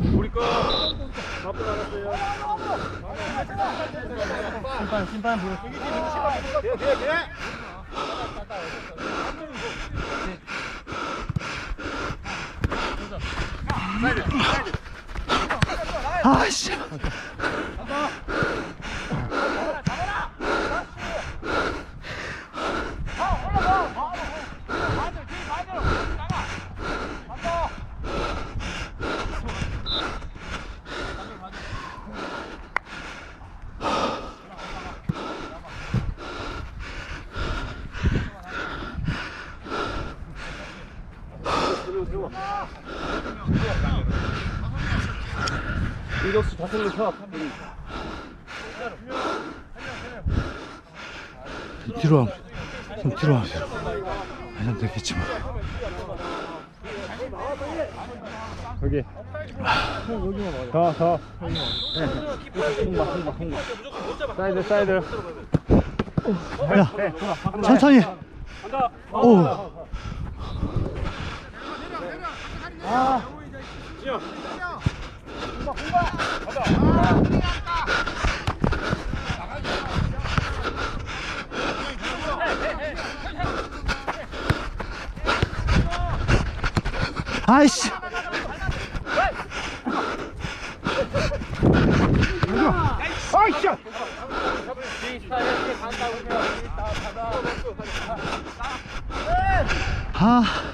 우리 거. 나쁘지 않았어요. 심판 심판. 뒤에 뒤에 뒤에. 아씨. 이력수 자세를 펴. 뒤로 와. 좀 뒤로 와세요. 아니, 되겠지 뭐. 여기. 더 더. 사이드 사이드. 야, 천천히. 오. 아이씨. 아이씨. 아.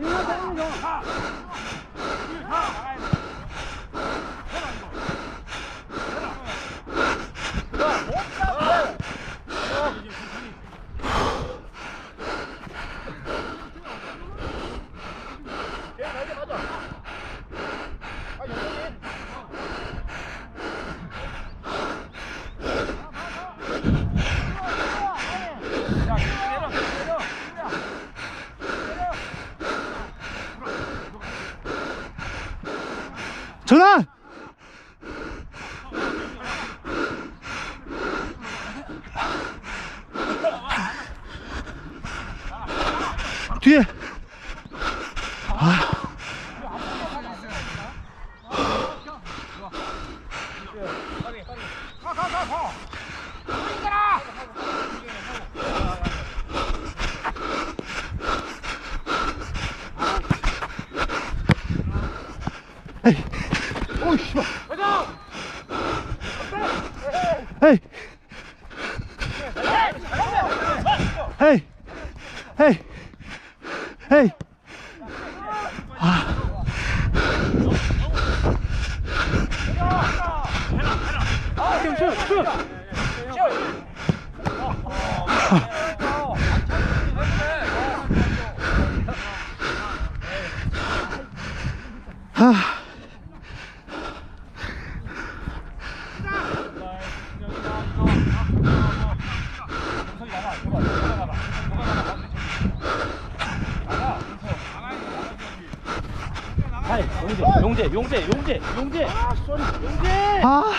전환! 뒤에 에이 오이씨 에 이 에이 에이 에이 용재 용재 용재 용재. 아.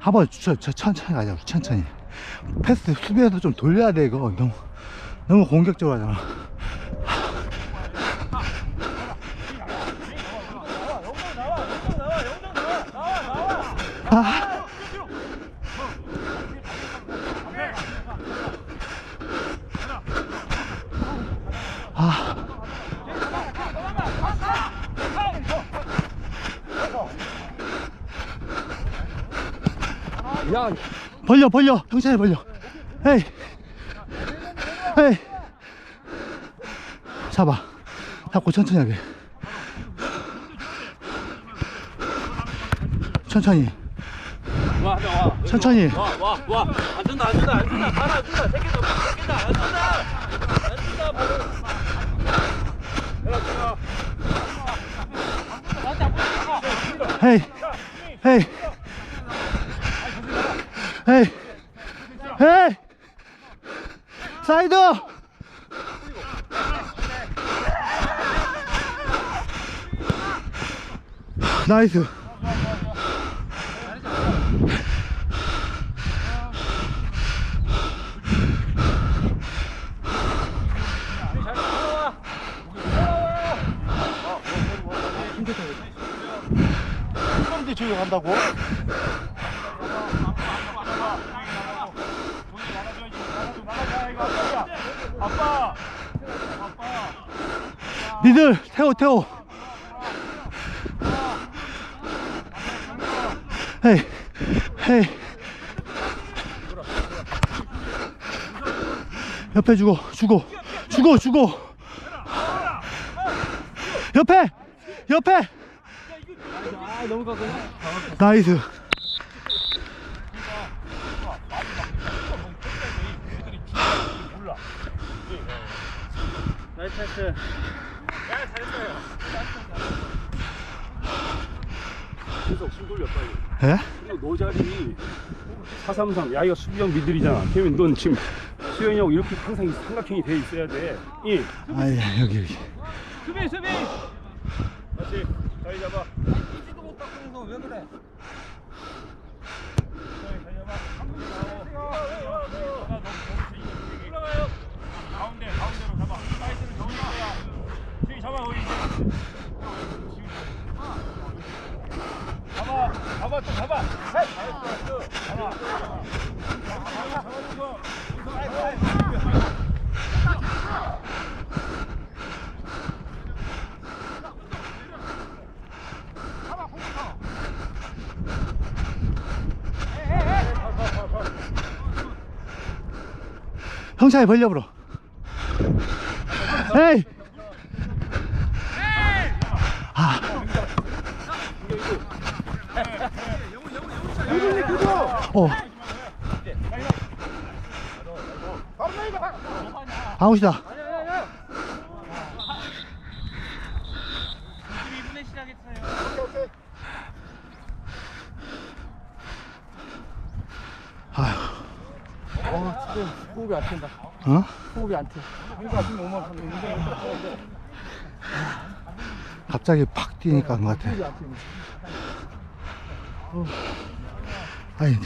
한번 저, 저 천천히 가자. 천천히. 패스 수비에서 좀 돌려야 돼 이거. 너무 너무 공격적으로 하잖아 아. 아. 야, 벌려 벌려 형찬이 벌려 에이 에이 잡아 잡고 천천히 하게 천천히. 와, 와. 천천히. 와, 와, 와. 안 준다, 안 준다, 안 준다. 가라, 안 준다. 새끼다, 새끼다, 안 준다. 안 준다, 바로. 헤이, 헤이, 헤이, 헤이, 사이드. 나이스. 저기 간다고? 아빠! 니들 태워 태워. 헤이, 헤이. 옆에 주고 주고 주고 주고. 옆에 옆에. 나이스. 나이스 패스. 계속 숨 돌려 빨리 예? 그리고 너 자리 433 야 이거 수비형 미들이잖아 태민 넌 지금 수현이하고 이렇게 항상 이 삼각형이 돼 있어야 돼 이. 아예 여기 여기. 수비, 수비. 다시 자리 잡아 이지도 못 바꾸는 거왜 그래? 올라가요 가운데 가운데로 잡아 사이드를 정리 거야 지금 잡아 거기 잡아 잡아 또 잡아 헷! 잡아 잡아준 거 형차에 벌려불어. 에이. 아. 어. 아웃이다. 22분에 시작했어요. 아휴. 어, 지금 호흡이 안 튄다. 어? 호흡이 안 튀어. 갑자기 팍 뛰니까 그런 것 같아. 어. 아니.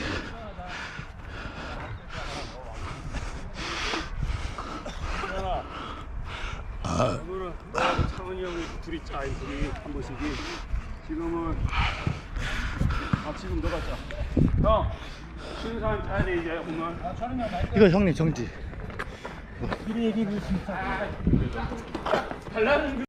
오늘은 나하고 창은이 형이 둘이 짜인 둘이 한 번씩이 지금은 아 지금 너가 짜 형 쉬는 사람 짜야 돼 이제 오늘. 이거 형님 정지. 달라는